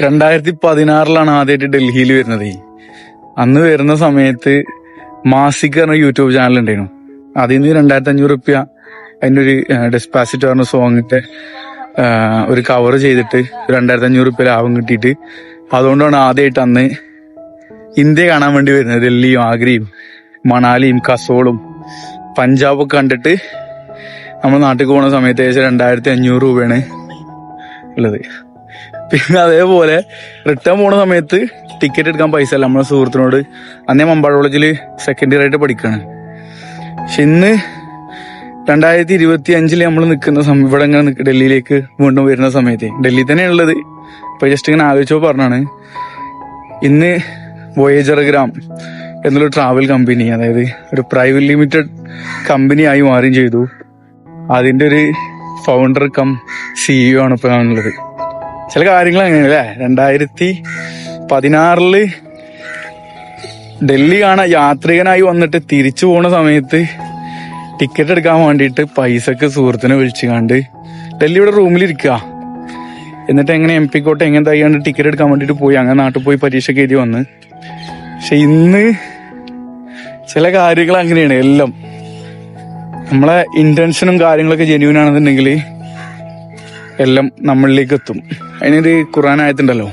രണ്ടായിരത്തി പതിനാറിലാണ് ആദ്യമായിട്ട് ഡൽഹിയിൽ വരുന്നത്. അന്ന് വരുന്ന സമയത്ത് മാസിക പറഞ്ഞ യൂട്യൂബ് ചാനൽ ഉണ്ടായിരുന്നു അതിൽ നിന്ന് രണ്ടായിരത്തി അഞ്ഞൂറ് റുപ്യ അതിന്റെ ഒരു ഡെസ്പാസിറ്റ് പറഞ്ഞ സോങ്ങിന്റെ ഒരു കവർ ചെയ്തിട്ട് രണ്ടായിരത്തി അഞ്ഞൂറ് റുപ്യ ലാഭം കിട്ടിയിട്ട് അതുകൊണ്ടാണ് ആദ്യമായിട്ട് അന്ന് ഇന്ത്യ കാണാൻ വേണ്ടി വരുന്നത്. ഡൽഹിയും ആഗ്രയും മണാലിയും കസോളും പഞ്ചാബൊക്കെ കണ്ടിട്ട് നമ്മൾ നാട്ടിൽ പോകുന്ന സമയത്ത് ഏകദേശം രണ്ടായിരത്തി അഞ്ഞൂറ് രൂപയാണ് ഉള്ളത്. പിന്നെ അതേപോലെ റിട്ടേൺ പോണ സമയത്ത് ടിക്കറ്റ് എടുക്കാൻ പൈസ അല്ല നമ്മളെ സുഹൃത്തിനോട്. അന്നേ മമ്പാട് കോളേജിൽ സെക്കൻഡ് ഇയർ ആയിട്ട് പഠിക്കാണ്. പക്ഷെ ഇന്ന് രണ്ടായിരത്തി ഇരുപത്തി അഞ്ചിൽ നമ്മൾ നിൽക്കുന്ന സമയം ഇവിടെ ഇങ്ങനെ ഡൽഹിയിലേക്ക് വീണ്ടും വരുന്ന സമയത്ത്. ഡൽഹി തന്നെ ഉള്ളത്. ഇപ്പൊ ജസ്റ്റ് ഇങ്ങനെ ആലോചിച്ചോ പറഞ്ഞാണ്. ഇന്ന് വോയേജർ ഗ്രാം എന്നുള്ള ട്രാവൽ കമ്പനി അതായത് ഒരു പ്രൈവറ്റ് ലിമിറ്റഡ് കമ്പനി ആയി മാറുകയും ചെയ്തു. അതിന്റെ ഒരു ഫൗണ്ടർ കം സിഇഒ ആണ് ഇപ്പൊ ഉള്ളത് ചില കാര്യങ്ങൾ അങ്ങനെയാണ് അല്ലേ രണ്ടായിരത്തി പതിനാറിൽ ഡൽഹി കാണാൻ യാത്രികനായി വന്നിട്ട് തിരിച്ചു പോണ സമയത്ത് ടിക്കറ്റ് എടുക്കാൻ വേണ്ടിയിട്ട് പൈസക്ക് സുഹൃത്തിനെ വിളിച്ചു കണ്ട് ഡൽഹിയുടെ റൂമിലിരിക്കുക എന്നിട്ട് എങ്ങനെ എം പി കോട്ടെ എങ്ങനെ തയ്യാണ്ട് ടിക്കറ്റ് എടുക്കാൻ വേണ്ടിയിട്ട് പോയി. അങ്ങനെ നാട്ടിൽ പോയി പരീക്ഷയ്ക്ക് എഴുതി വന്ന്. പക്ഷെ ഇന്ന് ചില കാര്യങ്ങൾ അങ്ങനെയാണ്. എല്ലാം. നമ്മളെ ഇന്റൻഷനും കാര്യങ്ങളൊക്കെ ജെന്യൂൻ ആണെന്നുണ്ടെങ്കിൽ എല്ലാം നമ്മളിലേക്ക് എത്തും അതിനൊരു ഖുറാൻ ആയത്തുണ്ടല്ലോ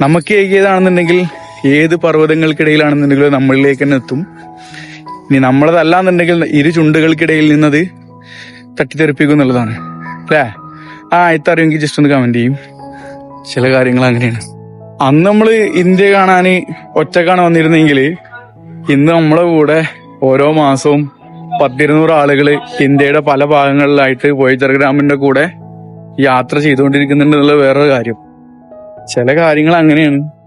നമുക്ക് ഏകിയതാണെന്നുണ്ടെങ്കിൽ ഏത് പർവതങ്ങൾക്കിടയിലാണെന്നുണ്ടെങ്കിലും നമ്മളിലേക്ക് തന്നെ എത്തും. ഇനി നമ്മളതല്ലാന്നുണ്ടെങ്കിൽ ഇരു ചുണ്ടുകൾക്കിടയിൽ നിന്നത് തട്ടിത്തെറിപ്പിക്കും എന്നുള്ളതാണ്. അല്ലേ? ആ ആയത്തറിയെങ്കിൽ ജസ്റ്റ് ഒന്ന് കമന്റ് ചെയ്യും. ചില കാര്യങ്ങൾ അങ്ങനെയാണ്. അന്ന് നമ്മൾ ഇന്ത്യ കാണാന് ഒറ്റക്കാണ് വന്നിരുന്നെങ്കിൽ ഇന്ന് നമ്മളെ കൂടെ ഓരോ മാസവും പത്തിരുന്നൂറ് ആളുകൾ ഇന്ത്യയുടെ പല ഭാഗങ്ങളിലായിട്ട് പോയി ഗ്രാമിന്റെ കൂടെ യാത്ര ചെയ്തുകൊണ്ടിരിക്കുന്നുണ്ട് എന്നുള്ള വേറൊരു കാര്യം. ചില കാര്യങ്ങൾ അങ്ങനെയാണ്.